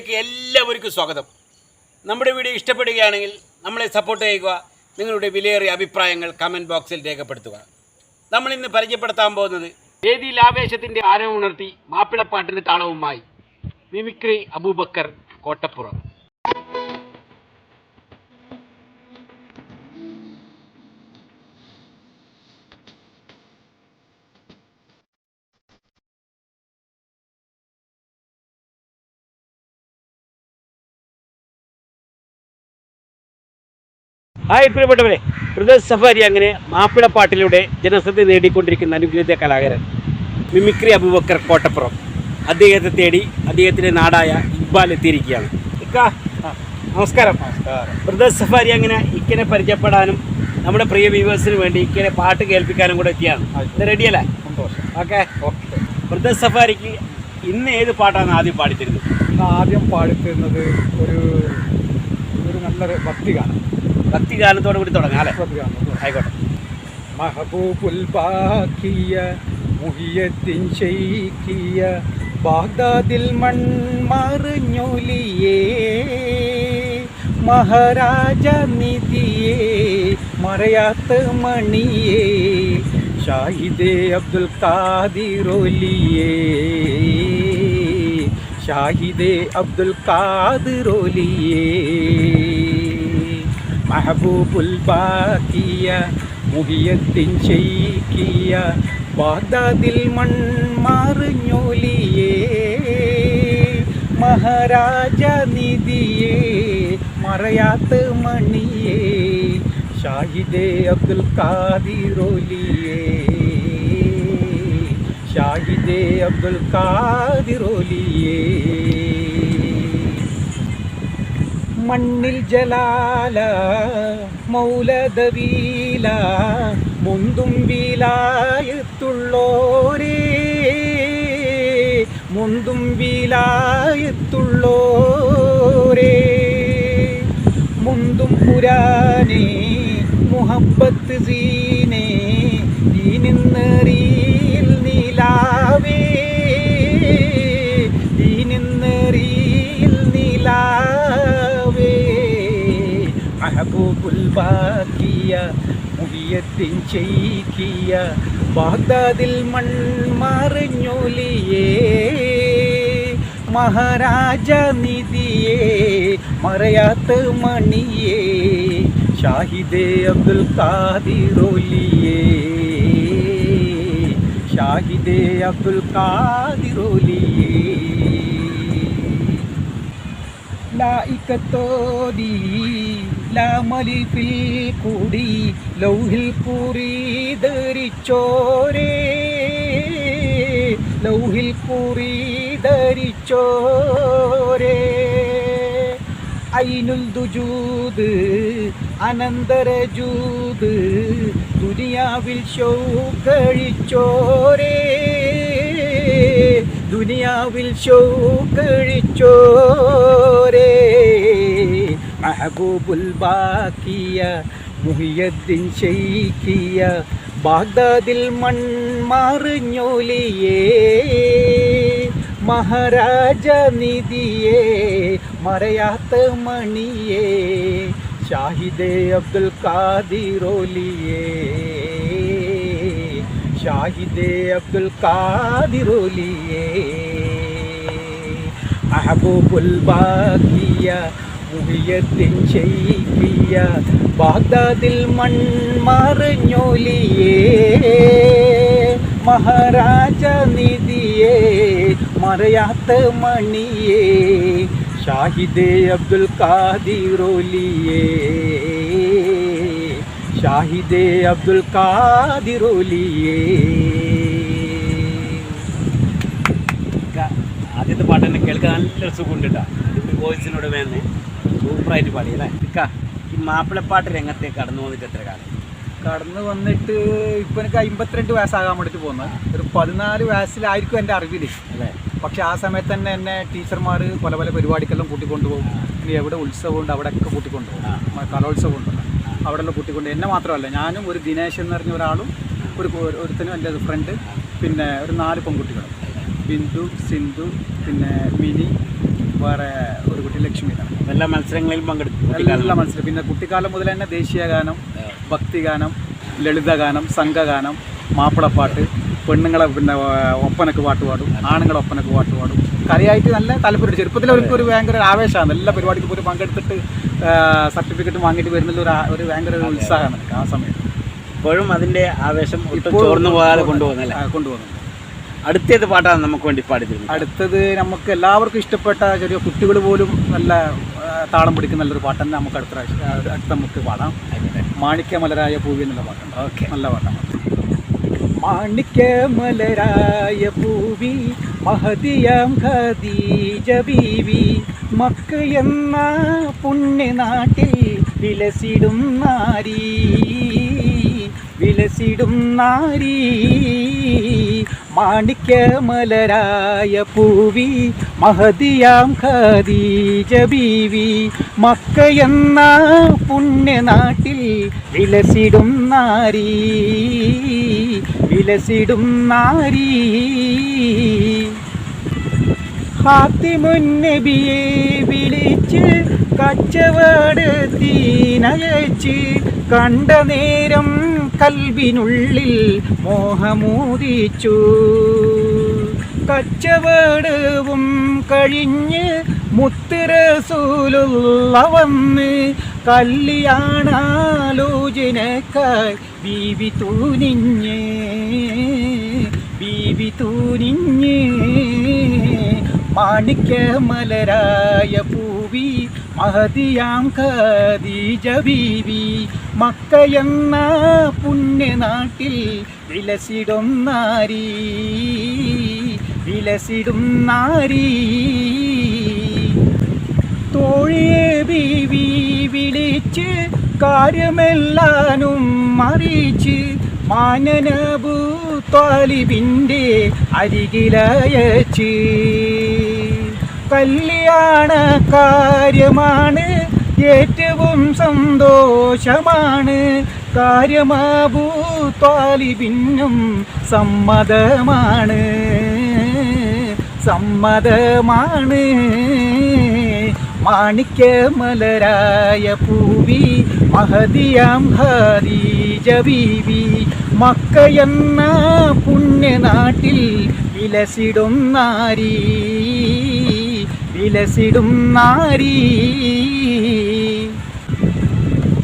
വീഡിയോയിലേക്ക് എല്ലാവർക്കും സ്വാഗതം. നമ്മുടെ വീഡിയോ ഇഷ്ടപ്പെടുകയാണെങ്കിൽ നമ്മളെ സപ്പോർട്ട് ചെയ്യുക നിങ്ങളുടെ വിലയേറിയ അഭിപ്രായങ്ങൾ കമന്റ് ബോക്സിൽ രേഖപ്പെടുത്തുക. നമ്മൾ ഇന്ന് പരിചയപ്പെടുത്താൻ പോകുന്നത് വേദിയിൽ ആവേശത്തിന്റെ ആരവമുണർത്തി മാപ്പിളപ്പാട്ടിന് താളവുമായി മിമിക്രി അബൂബക്കർ കോട്ടപ്പുറം. ഹായ് പ്രിയപ്പെട്ടവരെ. ഹൃദയ സഫാരി അങ്ങനെ മാപ്പിളപ്പാട്ടിലൂടെ ജനശ്രദ്ധ നേടിക്കൊണ്ടിരിക്കുന്ന അനുഗ്രഹീത കലാകാരൻ മിമിക്രി അബുബക്കർ കോട്ടപ്പുറം. അദ്ദേഹത്തെ തേടി അദ്ദേഹത്തിന്റെ നാടായ ഇക്ബാൽ എത്തിയിരിക്കുകയാണ്. നമസ്കാരം. ഹൃദയ സഫാരി അങ്ങനെ ഇക്കനെ പരിചയപ്പെടാനും നമ്മുടെ പ്രിയ വ്യൂവേഴ്സിന് വേണ്ടി ഇക്കനെ പാട്ട് കേൾപ്പിക്കാനും കൂടെ എത്തിയാണ്. ഇത് റെഡിയല്ലേ ഓക്കെ. ഓക്കെ. ബ്രദേഴ്സ് സഫാരിക്ക് ഇന്ന് ഏത് പാട്ടാണ് ആദ്യം പാടിത്തരുന്നത്? ആദ്യം പാടിത്തരുന്നത് ഒരു ഒരു നല്ലൊരു ഭക്തി ഗാനത്തോടു കൂടി തുടങ്ങാം അല്ലേ? ആയിക്കോട്ടെ. മഹബൂബുൽ ബാക്കിയ മുഹിയത്തിൻ ഷെയ്ക്കിയ ബാഗ്ദാദിൽ മൺമറിഞ്ഞൊലിയേ മഹാരാജ നിധിയേ മറയാത്ത മണിയേ ഷാഹിദേ അബ്ദുൽ കാദിറോലിയേ ഷാഹിദേ അബ്ദുൽ ഖാദിറോലിയേ മഹബൂബുൽ ബാക്കിയ മുഹിയത്തിൻ ഷെയ്ക്കിയ ബാഗ്ദാദിൽ മൺമറിഞ്ഞൊലിയേ മഹാരാജ നിധിയേ മറയാത്ത മണിയേ ഷാഹിദേ അബ്ദുൽ കാദിറോലിയേ ഷാഹിദേ അബ്ദുൽ ഖാദിറോലിയേ മണ്ണിൽ ജലാല മൗലദവീല മുന്തും വീലായത്തുള്ളോരേ. മുന്തും വീലായത്തുള്ളോരേ. മുന്തും പുരാനേ മുഹബത്ത് സീനേ ദീനിന്നറിയിൽ മഹബൂബുൽ മുവിയത്തിൻ ചെയ്ക്കിയ ബാഗ്ദാദിൽ മൺമറിഞ്ഞൊലിയേ. മഹാരാജ നിധിയേ മറയാത്ത മണിയേ. ഷാഹിദേ അബ്ദുൽ ഖാദിറോലിയേ ഷാഹിദേ അബ്ദുൽ ഖാദിറോലിയേ ലായിക്കത്തോതി ലാമലിഫിൽ കൂടി ലൗഹിൽ കൂറി ധരിച്ചോരേ. ലൗഹിൽ കൂറി ധരിച്ചോരേ. ഐനുൽ ദുജൂദ് അനന്തരജൂദ് ദുനിയാവിൽ ശോകഴിച്ചോരേ ദുനിയാവിൽ ഷൗക്കഴിച്ചോരേ മഹബൂബുൽ ബാക്കിയ മുഹിയദ്ദീൻ ഷെയ്ക്കിയ ബാഗ്ദാദിൽ മൺമറിഞ്ഞൊലിയേ മഹാരാജ നിധിയേ മറയാത്ത മണിയേ ഷാഹിദേ അബ്ദുൽ കാദിറോലിയേ ഷാഹിദേ അബ്ദുൽ കാദിറോലിയേ മെഹബൂബുൽ ബാക്കിയ മുഹിയത്തിൻ ഷെയ്ക്കിയ ബാഗ്ദാദിൽ മൺമറിഞ്ഞൊലിയേ മഹാരാജ നിധിയേ മറയാത്ത മണിയേ ഷാഹിദേ അബ്ദുൽ കാദിറോലിയേ ഷാഹിദേ അബ്ദുൽ കാദിറോലിയേ ആദ്യത്തെ പാട്ട് തന്നെ കേൾക്കാൻ സുഖമുണ്ട് കേട്ടോ വോയിസിനോട് വേന്നെ. സൂപ്പറായിട്ട് പാടി അല്ലേ? ഈ മാപ്പിളപ്പാട്ട് രംഗത്തേക്ക് കടന്നു വന്നിട്ട് എത്ര കാലം? കടന്നു വന്നിട്ട് ഇപ്പൊ എനിക്ക് അമ്പത്തിരണ്ട് വയസ്സാകാൻ വേണ്ടിട്ട് പോകുന്നത് ഒരു പതിനാല് വയസ്സിലായിരിക്കും എന്റെ അറിവിൽ അല്ലേ? പക്ഷെ ആ സമയത്ത് തന്നെ എന്നെ ടീച്ചർമാർ പല പല പരിപാടിക്കെല്ലാം കൂട്ടിക്കൊണ്ടുപോകും. ഇനി എവിടെ ഉത്സവമുണ്ട് അവിടെയൊക്കെ കൂട്ടിക്കൊണ്ടുപോകും. ആ. മ- കലോത്സവം ഉണ്ടല്ലോ അവിടെയുള്ള കൂട്ടിക്കൊണ്ട് എന്നെ മാത്രമല്ല ഞാനും ഒരു ദിനേശ് എന്ന് പറഞ്ഞ ഒരാളും ഒരു ഒരുത്തനും എന്റെ ഫ്രണ്ട് പിന്നെ ഒരു നാല് പെൺകുട്ടികളും. ബിന്ദു സിന്ധു പിന്നെ മിനി വേറെ കുട്ടി എല്ലാ മത്സരങ്ങളിലും പങ്കെടുക്കും എല്ലാ മത്സരം. പിന്നെ കുട്ടിക്കാലം മുതൽ തന്നെ ദേശീയ ഗാനം ഭക്തിഗാനം ലളിതഗാനം സംഘഗാനം മാപ്പിളപ്പാട്ട് പെണ്ണുങ്ങളെ പിന്നെ ഒപ്പനക്ക് പാട്ട് പാടും ആണുങ്ങളെ ഒപ്പനക്ക് പാട്ട് പാടും. കറിയായിട്ട് നല്ല താല്പര്യം ചെറുപ്പത്തിൽ അവർക്ക് ഒരു ഭയങ്കര ആവേശമാണ്. എല്ലാ പരിപാടിക്കും പോലും പങ്കെടുത്തിട്ട് സർട്ടിഫിക്കറ്റ് വാങ്ങിയിട്ട് വരുന്നതിൽ ഒരു ഒരു ഭയങ്കര ഒരു ഉത്സാഹമാണ് ആ സമയത്ത്. ഇപ്പോഴും അതിന്റെ ആവേശം ഇപ്പോൾ ചോർന്നു പോകാതെ കൊണ്ടുപോകുന്നില്ല കൊണ്ടുപോകുന്നു അടുത്തേത് പാട്ടാണ് നമുക്ക് വേണ്ടി പാടിത്തരുന്നത് അടുത്തത് നമുക്ക് എല്ലാവർക്കും ഇഷ്ടപ്പെട്ട ചെറിയ കുട്ടികൾ പോലും നല്ല താളം പിടിക്കുന്ന നല്ലൊരു പാട്ട് തന്നെ നമുക്ക് അടുത്ത അടുത്ത നമുക്ക് പാടാം. മാണിക്യമലരായ പൂവി എന്നുള്ള പാട്ടുണ്ട് ഓക്കെ. നല്ല പാട്ടാണ്. മാണിക്യമലരായ പൂവി മഹതിയാം ഖദീജ ബീവി മക്ക എന്ന പുണ്യനാട്ടിൽ വിലസിടും നാരീ വിലസിടും നാരി. മാണിക്യമലരായ പൂവി മഹതിയാം ഖദീജ ബീവി. മക്കയെന്ന പുണ്യനാട്ടിൽ വിലസിടും നാരി വിലസിടും നാരി. ഹാത്തിമുന്നബിയെ വിളിച്ച് കച്ചവടത്തിനയച്ച് കണ്ട നേരം കൽവിനുള്ളിൽ മോഹമൂതിച്ചു കച്ചവടവും കഴിഞ്ഞ് മുത്തിരസൂലുള്ള വന്ന് കല്യാണാലോചനക്കായി ബീവി തൂനിഞ്ഞ് ബീവി തൂനിഞ്ഞ്. മാണിക്യമലരായ പൂവി മഹതിയാം ഖദീജ ബീവി മക്കയെന്ന പുണ്യനാട്ടിൽ വിലസിടും നാരി വിലസിടും നാരി. തോഴിയെ ബീവി വിളിച്ച് കാര്യമെല്ലാനും അറിയിച്ച് മാനനബു താലിബിന്റെ അരികിലയച്ച്. കല്യാണ കാര്യമാണ്. ഏറ്റവും സന്തോഷമാണ്. കാര്യമാബൂ താലി പിന്നും സമ്മതമാണ്. സമ്മതമാണ്. മാണിക്യമലരായ പൂവി മഹതിയാം ഖദീജ ബീവി. മക്കയെന്ന പുണ്യനാട്ടിൽ വിലസിടും നാരി. വിലസിടും നാരി.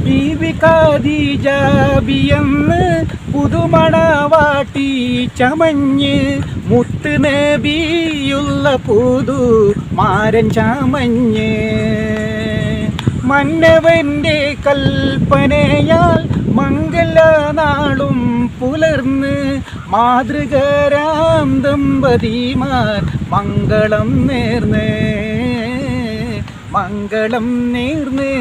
ദീപികാദീജാബിയെന്ന് പുതുമണവാട്ടി ചമഞ്ഞ് മുത്ത് നബിയുള്ള പുതു മാരൻ ചമഞ്ഞ്. മന്നവന്റെ കൽപ്പനയാൽ മംഗളനാളും പുലർന്ന് മാതൃകരാം ദമ്പതിമാർ മംഗളം നേർന്ന്. മംഗളം നേർന്ന്.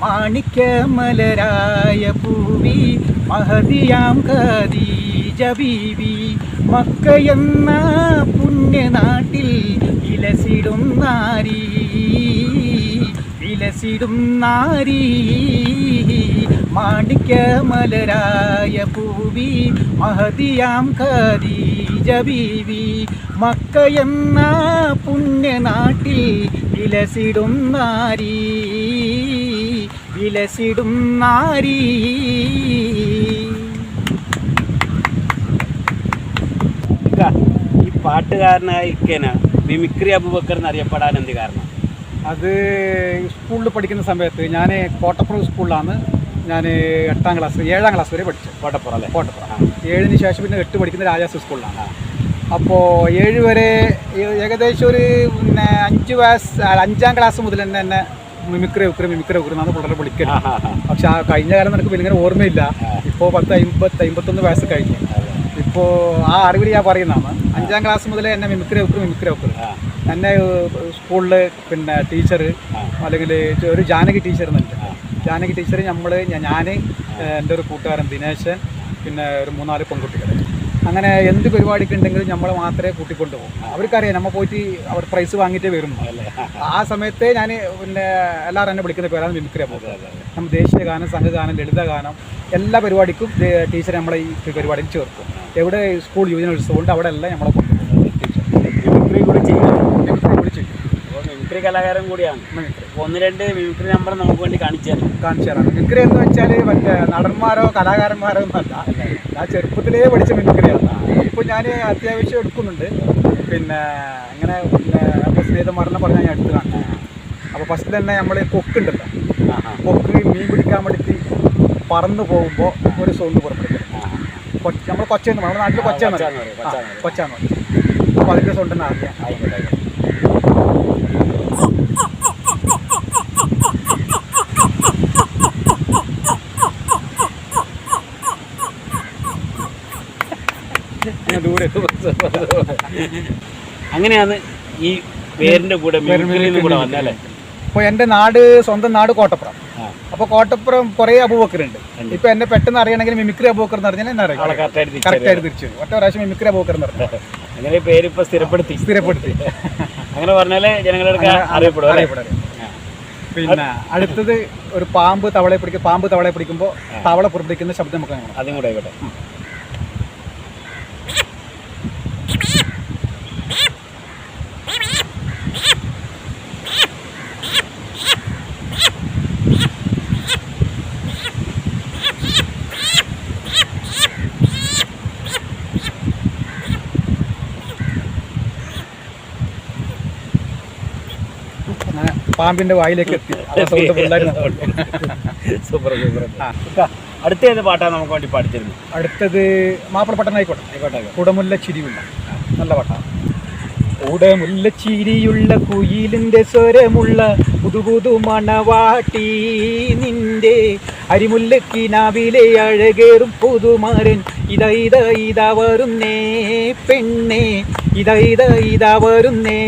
മാണിക്യമലരായ പൂവി മഹതിയാം ഖദീജ ബീവി. മക്കയെന്ന പുണ്യനാട്ടിൽ ഇലസിടും നാരി ഇലസിടും നാരി. മാണിക്യമലരായ പൂവി മഹതിയാം ഖദീജ ബീവി. മക്കയെന്ന പുണ്യനാട്ടിൽ വിലസിടും നാരി വിലസിടും നാരി. ഈ പാട്ടുകാരനായിക്കന മിമിക്രി അബുബക്കർ എന്നറിയപ്പെടാൻ എന്ത് കാരണം? അത് സ്കൂളിൽ പഠിക്കുന്ന സമയത്ത് ഞാൻ കോട്ടപ്പുറം സ്കൂളിലാണ് ഞാൻ എട്ടാം ക്ലാസ് ഏഴാം ക്ലാസ് വരെ പഠിച്ചത്. കോട്ടപ്പുറം അല്ലേ? കോട്ടപ്പുറം. ഏഴിന് ശേഷം പിന്നെ എട്ട് പഠിക്കുന്ന രാജാസ് സ്കൂളിലാണ്. അപ്പോൾ ഏഴ് വരെ ഏകദേശം ഒരു പിന്നെ അഞ്ച് വയസ്സ് അഞ്ചാം ക്ലാസ് മുതൽ തന്നെ എന്നെ മിമിക്രി ഉക്കറി മിമിക്രി ഉക്കറി എന്നാണ് പിള്ളേരെ. പക്ഷെ ആ കഴിഞ്ഞ കാലം നിനക്ക് വലിയ ഓർമ്മയില്ല. ഇപ്പോൾ പത്ത് അമ്പത്ത് അമ്പത്തൊന്ന് വയസ്സ് കഴിഞ്ഞു. ഇപ്പോൾ ആ അറിവിൽ ഞാൻ പറയുന്നതാണ്. അഞ്ചാം ക്ലാസ് മുതൽ എന്നെ മിമിക്രി ഉക്കറി മിമിക്രി ഉക്കറി ആ, എന്നെ സ്കൂളിൽ പിന്നെ ടീച്ചർ അല്ലെങ്കിൽ ഒരു ജാനകി ടീച്ചർ എന്നുണ്ട് ജാനകി ടീച്ചർ നമ്മൾ ഞാൻ എന്റെ ഒരു കൂട്ടുകാരൻ ദിനേശൻ പിന്നെ ഒരു മൂന്നാൽ പെൺകുട്ടികൾ അങ്ങനെ എന്ത് പരിപാടിക്ക് ഉണ്ടെങ്കിലും നമ്മൾ മാത്രമേ കൂട്ടിക്കൊണ്ടു പോകും അവർക്കറിയാം നമ്മൾ പോയിട്ട് അവർ പ്രൈസ് വാങ്ങിയിട്ടേ വരും ആ സമയത്തെ ഞാൻ പിന്നെ എല്ലാവരും എന്നെ വിളിക്കുന്ന പേരാണ് മിമിക്രി പോകുന്നത് നമ്മൾ ദേശീയ ഗാനം സംഘഗാനം ലളിത ഗാനം എല്ലാ പരിപാടിക്കും ടീച്ചർ നമ്മളെ ഈ പരിപാടിയിൽ ചേർക്കും. എവിടെ സ്കൂൾ യുവജന ഉത്സവമുണ്ട് അവിടെ എല്ലാം നമ്മളെ കൊണ്ടുപോകും മിമിക്രി കൂടി ചെയ്യും മിമിക്രി കൂടി ചെയ്യും അപ്പോൾ മിമിക്രി കലാകാരൻ കൂടിയാണ്. ഒന്ന് രണ്ട് മിമിക്രി നമ്പർ നമുക്ക് വേണ്ടി കാണിച്ചു തരണം കാണിച്ചു തരാം മിമിക്രി എന്ന് വെച്ചാൽ മറ്റേ നടന്മാരോ കലാകാരന്മാരോ ഒന്നല്ല ഞാൻ ചെറുപ്പത്തിലേ പഠിച്ച മിമിക്രിയാണ്. ഇപ്പോൾ ഞാൻ അത്യാവശ്യം എടുക്കുന്നുണ്ട്. പിന്നെ ഇങ്ങനെ പിന്നെ നമ്മുടെ സ്നേഹിതന്മാരെല്ലാം പറഞ്ഞാൽ ഞാൻ എടുത്തു കാണാം അപ്പോൾ ഫസ്റ്റ് തന്നെ നമ്മൾ കൊക്കുണ്ടല്ലോ. കൊക്ക് മീൻ പിടിക്കാൻ വേണ്ടി പറന്നു പോകുമ്പോൾ ഒരു സൗണ്ട് പുറപ്പെടുത്തും. നമ്മൾ കൊച്ചെന്ന് നമ്മുടെ നാട്ടിൽ കൊച്ചാന്ന് പറയും. കൊച്ചാന്ന് കൊച്ചാന്ന് പറയും. അപ്പോൾ അതിന്റെ സൗണ്ട് തന്നെ അറിയാം. ദൂരെ അങ്ങനെയാണ് ഈ പേരിന്റെ കൂടെ കൂടെ വന്നല്ലേ അപ്പോൾ എന്റെ നാട് സ്വന്തം നാട് കോട്ടപ്പുറം അപ്പൊ അപ്പോൾ കോട്ടപ്പുറം കുറേ അബൂബക്കറുണ്ട് ഇപ്പൊ എന്നെ പെട്ടെന്ന് അറിയണമെങ്കിൽ മിമിക്രി അബൂബക്കർ എന്ന് പറഞ്ഞാൽ എന്നെ അറിയാം കറക്റ്റായിട്ട് തിരിച്ചു ഒറ്റ പ്രാവശ്യം മിമിക്രി അബൂബക്കർ എന്ന് പറഞ്ഞു അങ്ങനെ പേര് ഇപ്പൊ സ്ഥിരപ്പെടുത്തി സ്ഥിരപ്പെടുത്തി അങ്ങനെ പറഞ്ഞാലേ ജനങ്ങളുടെ അറിയപ്പെടും? അറിയപ്പെടും. പിന്നെ അടുത്തത് ഒരു പാമ്പ് തവളയെ പിടിക്കും പാമ്പ് തവളയെ പിടിക്കുമ്പോൾ തവള പുറപ്പെടുക്കുന്ന ശബ്ദം നമുക്ക് അതും കൂടെ ആയിക്കോട്ടെ അങ്ങനെ പാമ്പിന്റെ വായിലേക്ക് എത്തി. Super super. അടുത്ത ഏത് പാട്ടാണ് നമുക്ക് വേണ്ടി പാടിച്ചിരുന്നു അടുത്തത് മാപ്പിളപ്പട്ടനായിക്കോട്ടെ ആയിക്കോട്ടെ. കുടമുല്ല ചിരിയുള്ള. നല്ല പാട്ടാണ്. കുടമുല്ല ചിരിയുള്ള കുയിലിന്റെ സ്വരമുള്ള പുതുപുതു മണവാട്ടി നിന്റെ അരിമുല്ല കിനാവിലെ അഴകേറും പുതുമാരൻ. ഇതാ ഇതാ ഇതാ വരുന്നേ പെണ്ണേ. ഇതാ ഇതാ ഇതാ വരുന്നേ.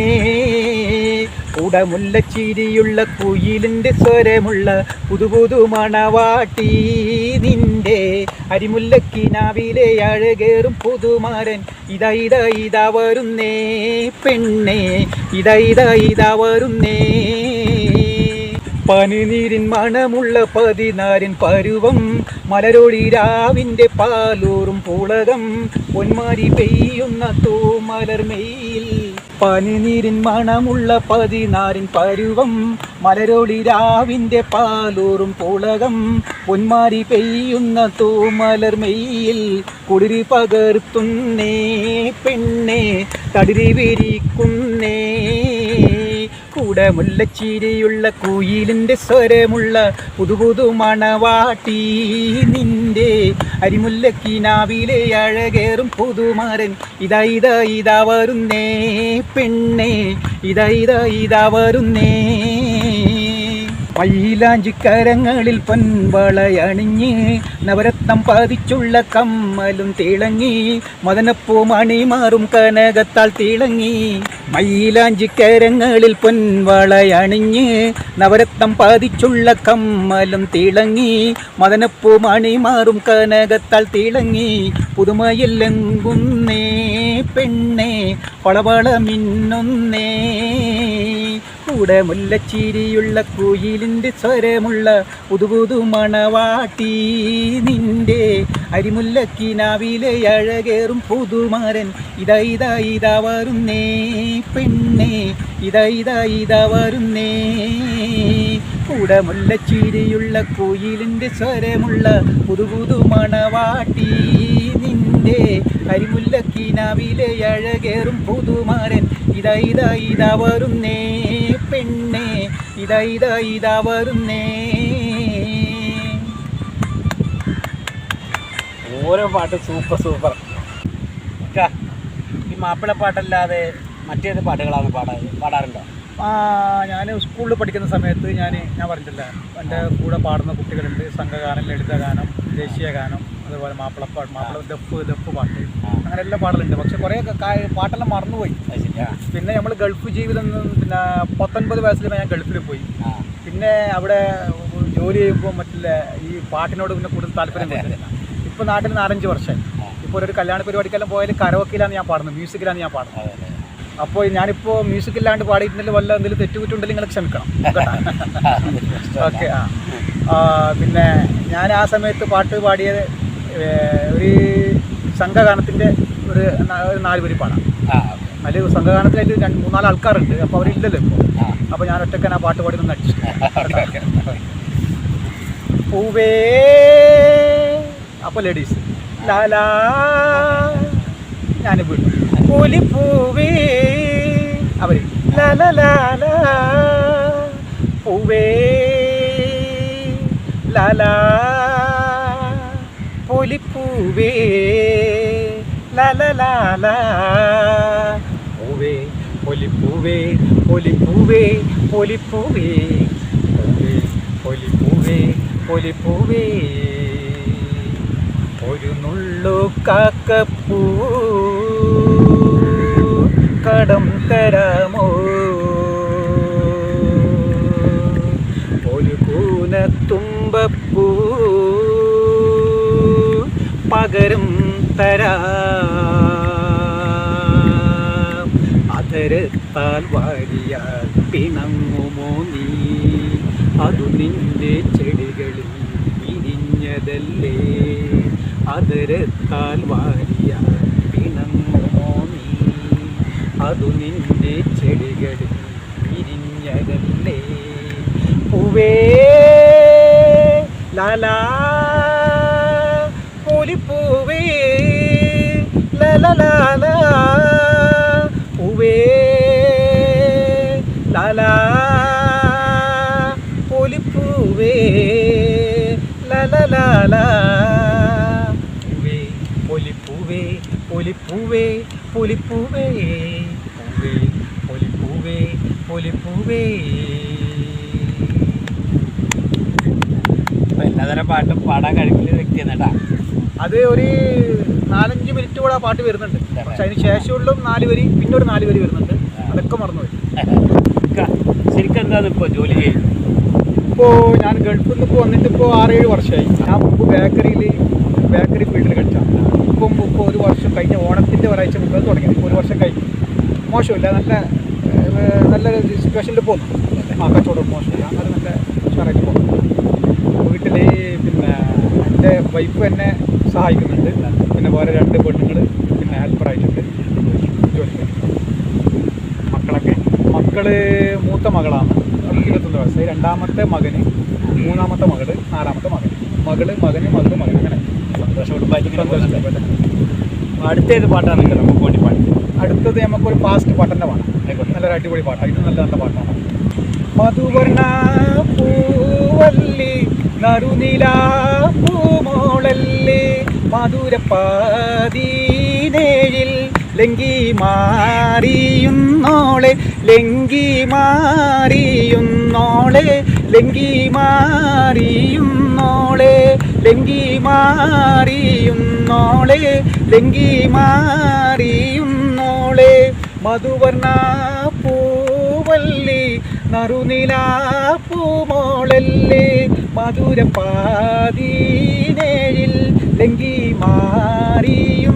കുടമുല്ല ചിരിയുള്ള കുയിലിന്റെ സ്വരമുള്ള പുതുപുതു മണവാട്ടി. നിന്റെ അരിമുല്ലക്കിനാവിലെ അഴകേറും പുതുമാരൻ. ഇതാ ഇതാ ഇതാ വരുന്നേ പെണ്ണേ. ഇതാ ഇതാ ഇതാ വരുന്നേ. പനിനീരിൻ മണമുള്ള പതിനാരിൻ പരുവം മലരോളി രാവിന്റെ പാലൂറും പുളകം പൊന്മാരി പെയ്യുന്ന തൂമലർമെയിൽ പനിനീരിൻ മണമുള്ള പതിനാരിൻ പരുവം മലരൊളി രാവിന്റെ പാലൂറും പുളകം പൊന്മാരി പെയ്യുന്ന തൂമലർമെയിൽ കുളിരി പകർത്തുന്നേ പെണ്ണേ തടിരി വിരിക്കുന്നേ കുടമുല്ലച്ചിരിയുള്ള കുയിലിന്റെ സ്വരമുള്ള പുതുപുതു മണവാട്ടി. നിന്റെ അരിമുല്ലക്കിനാവിലെ അഴകേറും പുതുമാരൻ. ഇതാ വരുന്നേ പെണ്ണേ. ഇതാ വരുന്നേ. മയിലാഞ്ചിക്കരങ്ങളിൽ പൊൻവളയണിഞ്ഞ് നവരത്നം പതിച്ചുള്ള കമ്മലും തിളങ്ങി മദനപ്പൂ മണിമാറും കനകത്താൽ തിളങ്ങി. മയിലാഞ്ചിക്കരങ്ങളിൽ പൊൻവളയണിഞ്ഞ് നവരത്നം പതിച്ചുള്ള കമ്മലും തിളങ്ങി മദനപ്പൂ മണിമാറും കനകത്താൽ തിളങ്ങി. പുതുമയില്ലെങ്കുന്നേ പെണ്ണേ പളവള മിന്നുന്നേ കൂടെ മുല്ലച്ചീരിയുള്ള കുയിലിന്റെ സ്വരമുള്ള പുതുപുതു മണവാട്ടി. നിന്റെ അരിമുല്ലക്കിനാവിലെ അഴകേറും പുതുമാരൻ. ഇതാ വരുന്നേ പെണ്ണേ. ഇതാ വരുന്നേ. കൂടെ മുല്ലച്ചീരിയുള്ള കുയിലിന്റെ സ്വരമുള്ള പുതുപുതു മണവാട്ടി. നിന്റെ അരിമുല്ലക്കിനാവിലെ അഴകേറും പുതുമാരൻ. ഇതാ വരുന്നേ പെണ്ണേ. ഇതാ വരുന്നേ. ഓരോ പാട്ട് സൂപ്പർ സൂപ്പർ. ഈ മാപ്പിള പാട്ടല്ലാതെ മറ്റേത് പാട്ടുകളാണ് പാടാ പാടാറുണ്ടോ? ഞാൻ സ്കൂളിൽ പഠിക്കുന്ന സമയത്ത് ഞാൻ ഞാൻ പറഞ്ഞിട്ടില്ല എന്റെ കൂടെ പാടുന്ന കുട്ടികളുണ്ട്. സംഘഗാനം ലളിത ഗാനം ദേശീയ ഗാനം അതുപോലെ മാപ്പിളപ്പാട്ട് മാപ്പിള ദഫ് ദഫ് പാട്ട്. അങ്ങനെ എല്ലാ പാടലുണ്ട്. പക്ഷെ കുറേ പാട്ടെല്ലാം മറന്നുപോയി. പിന്നെ നമ്മൾ ഗൾഫ് ജീവിതം പിന്നെ പത്തൊൻപത് വയസ്സിൽ ഞാൻ ഗൾഫിൽ പോയി. പിന്നെ അവിടെ ജോലി ചെയ്യുമ്പോൾ മറ്റുള്ള ഈ പാട്ടിനോട് പിന്നെ കൂടുതൽ താല്പര്യം ഇപ്പോൾ നാട്ടിൽ നാലഞ്ച് വർഷം. ഇപ്പോൾ ഒരു കല്യാണ പരിപാടിക്കെല്ലാം പോയാൽ കരോക്കിലാണ് ഞാൻ പാടുന്നത്. മ്യൂസിക്കിലാണ് ഞാൻ പാടുന്നത്. അപ്പോൾ ഞാനിപ്പോൾ മ്യൂസിക് ഇല്ലാണ്ട് പാടിയിട്ടുണ്ടെങ്കിൽ വല്ല എന്തെങ്കിലും തെറ്റുകുറ്റുണ്ടെങ്കിൽ നിങ്ങൾ ക്ഷമിക്കണം. ഓക്കെ ആ. പിന്നെ ഞാൻ ആ സമയത്ത് പാട്ട് പാടിയത് ഒരു സംഘഗാനത്തിന്റെ ഒരു ഒരു നാല് പേര് പാടാം അതിൽ സംഘഗാനത്തിലായിട്ട് രണ്ട് മൂന്നാൽ ആൾക്കാരുണ്ട്. അപ്പോൾ അവരില്ലല്ലോ ഇപ്പോൾ അപ്പോൾ ഞാൻ ഒറ്റക്കൻ ആ പാട്ട് പാടി നിന്ന് അടിച്ചു. പൂവേ അപ്പോൾ ലേഡീസ് ലാലാ ഞാൻ വീട്ടു പൂവേ. അവർ പൂവേ. ലാലാ പൂലിപ്പൂവേ പൂവേ. ലാലാ പൂവേ. പൊലി പൂവേ പൊലി പൂവേ പൊലി പൂവേ. പൂവേ പൊലി പൂവേ പൊലി പൂവേ. ഒരു നുള്ളു കാക്കപ്പൂ. കടം തരാമോ? ഒരു കൂനത്തുമ്പപ്പൂ പകരം തരാ. അതരത്താൽ വാരിയാൽ പിണങ്ങുമോ നീ? അതു നിന്റെ ചെടികളിൽ വിരിഞ്ഞതല്ലേ അതരത്താൽ വാരിയാൽ പിണങ്ങുമോ നീ അതു നിന്റെ ചെടികളിൽ വിരിഞ്ഞതല്ലേ പൂവേ ലാലാ പൂലിപ്പൂവേ ലലലാലാ പൂവേ ലാലാ പൂലിപ്പൂവേ ലലലാലാ പൂവേ പൊലിപ്പൂവേ പൊലിപ്പൂവേ പൊലിപ്പൂവേ. പൊലിപ്പൂവേ. എല്ലാതരം പാട്ടും പാടാൻ ഒരു വ്യക്തിയാണ് കേട്ടാ. അത് ഒരു നാലഞ്ച് മിനിറ്റ് കൂടെ ആ പാട്ട് വരുന്നുണ്ട്. പക്ഷെ അതിന് ശേഷമുള്ള നാല് വരി പിന്നെ ഒരു നാല് വരി വരുന്നുണ്ട്. അതൊക്കെ മറന്നു ഇക്ക, ശരിക്കും എന്താണ് ഇപ്പോൾ ജോലി ചെയ്യുന്നത്? ഇപ്പോൾ ഞാൻ ഗൾഫിൽ നിന്ന് ഇപ്പോൾ വന്നിട്ട് ഇപ്പോൾ ആറേഴ് വർഷമായി ഞാൻ മുമ്പ് ബേക്കറിയിൽ ബേക്കറി ഫീൽഡിൽ കളിച്ചാണ് ഇപ്പം ഇപ്പോൾ ഒരു വർഷം കഴിഞ്ഞ ഓണത്തിന്റെ ഒരാഴ്ച മുമ്പ് തുടങ്ങി. ഒരു വർഷം കഴിഞ്ഞു. മോശമില്ല നല്ല ഏഹ്, നല്ലൊരു സിറ്റുവേഷനിൽ പോകുന്നു. ആ കച്ചവടം മോശമില്ല. അത് നല്ല ഉഷാറായിട്ട് പോകുന്നു. വീട്ടിൽ പിന്നെ എന്റെ വൈഫ് എന്നെ സഹായിക്കുന്നുണ്ട്. പിന്നെ വേറെ രണ്ട് പെണ്ണുങ്ങൾ പിന്നെ ഹെൽപ്പറായിട്ടുണ്ട് ജോലി മക്കളൊക്കെ. മക്കൾ മൂത്ത മകളാണ്. ഇരുപത്തൊന്ന് വയസ്സ് രണ്ടാമത്തെ മകന് മൂന്നാമത്തെ മകൾ നാലാമത്തെ മകൻ മകൾ മകന് മകൾ മകൻ അങ്ങനെ. സന്തോഷ അടുത്തേത് പാട്ടാണ് നമുക്ക് വേണ്ടി പാടി അടുത്തത് നമുക്കൊരു പാസ്റ്റ് പാട്ടന്റെ പാടാം ആയിക്കോട്ടെ നല്ലൊരു അടിപൊളി പാട്ടാണ് ഇത് നല്ല നല്ല പാട്ടാണ്. മധുവർണ പൂവല്ലി നറുനില പൂമോളല്ലേ മധുരപ്പാതീനേഴിൽ ലങ്കി മാറിയുന്നോളെ ലങ്കി മാറിയുന്നോളെ ലങ്കി മാറിയുന്നോളെ ലങ്കി മാറിയുന്നോളെ ലങ്കി മാറിയുന്നോളെ. മധുവർണ പൂവല്ലി പൂമോളല്ലേ മധുരപ്പാതീനേഴിൽ ലങ്കി മാറിയുന്നോളെ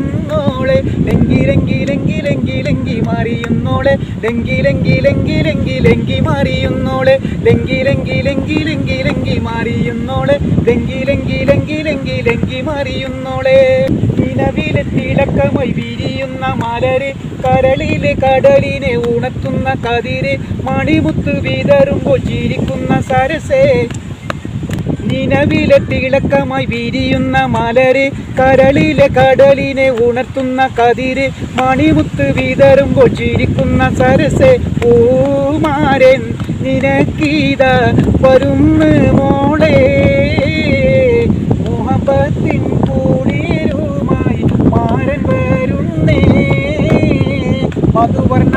ലങ്കി ലങ്കി ലങ്കി ലങ്കി ലങ്കി മാറിയുന്നോളെ ലങ്കി ലങ്കി ലങ്കി ലങ്കി ലങ്കി മാറിയുന്നോളെ ലങ്കി ലങ്കി ലങ്കി ലങ്കി ലങ്കി മാറിയുന്നോളെ ലങ്കി ലങ്കി ലങ്കി ലങ്കി ലങ്കി മാറിയുന്നോളെ നിലവിലെ തിളക്കമായി വിരിയുന്ന മലര് കരളിലെ കടലിനെ ഉണത്തുന്ന കതിര് മണിമുത്ത് വിതറുമ്പോൾ ചിരിക്കുന്ന സരസേ. നിലവിലെ തിളക്കമായി വിരിയുന്ന മലര് കരളിലെ കടലിനെ ഉണർത്തുന്ന കതിര് മണിമുത്ത് വിതറുമ്പോൾ ചിരിക്കുന്ന സരസെ. പൂമാരൻ നിനക്കീത വരുന്ന് മോളെ മുഹബത്തിൻ കൂടിരുമായി മാരൻ വരുന്നേ മധുവർണ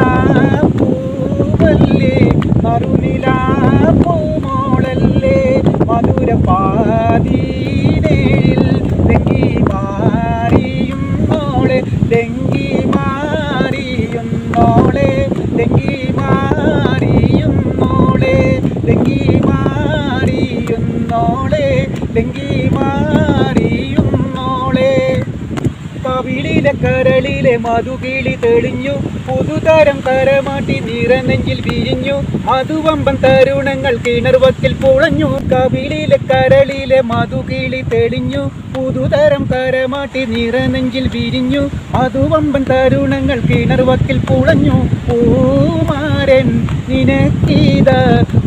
കരളിലെ മധുകിളി തെളിഞ്ഞു. പുതുതരം കരമാട്ടി നിറനെഞ്ചിൽ വിരിഞ്ഞു. മധുവമ്പൻ തരുണങ്ങൾ കിണർവക്കിൽ പുളഞ്ഞു. കവിളിലെ കരളിലെ മധുകിളി തെളിഞ്ഞു. പുതുതരം തരമാട്ടി നിറനെഞ്ചിൽ വിരിഞ്ഞു. മധുവമ്പൻ തരുണങ്ങൾ കിണർവക്കിൽ പുളഞ്ഞു. പൂമാരൻ നിനക്കീത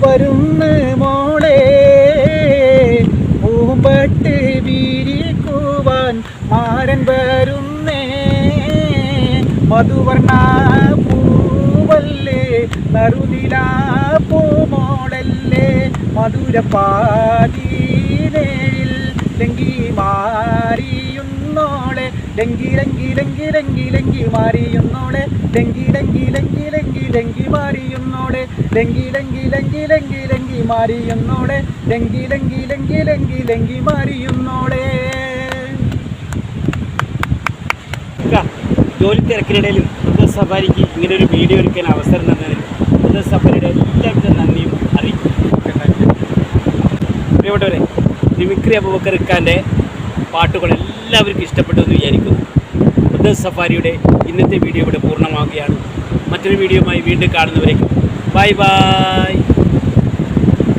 വരുന്ന മോളെ. പൂമ്പട്ട് വിരിക്കുവാൻ മാരൻ വരുന്നേ മധുവർണ പൂവല്ലേ നറുതില പൂമോളല്ലേ മധുരപ്പാതീനേഴിൽ ലങ്കി മാറിയുന്നോളെ ലങ്കി ലങ്കി ലങ്കി ലങ്കി ലങ്കി മാറിയുന്നോളെ ലങ്കി ലങ്കി ലങ്കി ലങ്കി ലങ്കി മാറിയുന്നോളെ ലങ്കി ലങ്കി ലങ്കി ലങ്കി ലങ്കി മാറിയുന്നോളെ ലങ്കി ലങ്കി ലങ്കി ലങ്കി ലങ്കി മാറിയുന്നോളെ ഇക്ക, ജോലി തിരക്കിനിടയിലും മൃഗസഫാരിക്ക് ഇങ്ങനെ ഒരു വീഡിയോ എടുക്കാൻ അവസരം തന്നതിന് മൃഗസഫാരിയുടെ എല്ലാവിധ നന്ദിയും അറിയിക്കും പ്രിയപ്പെട്ടവരെ മിമിക്രി അബൂബക്കർ ഇക്കാന്റെ പാട്ടുകൾ എല്ലാവർക്കും ഇഷ്ടപ്പെട്ടു എന്ന് വിചാരിക്കുന്നു. മൃദ സഫാരിയുടെ ഇന്നത്തെ വീഡിയോ ഇവിടെ പൂർണമാവുകയാണ്. മറ്റൊരു വീഡിയോയുമായി വീണ്ടും കാണുന്നവരേക്കും. Bye bye.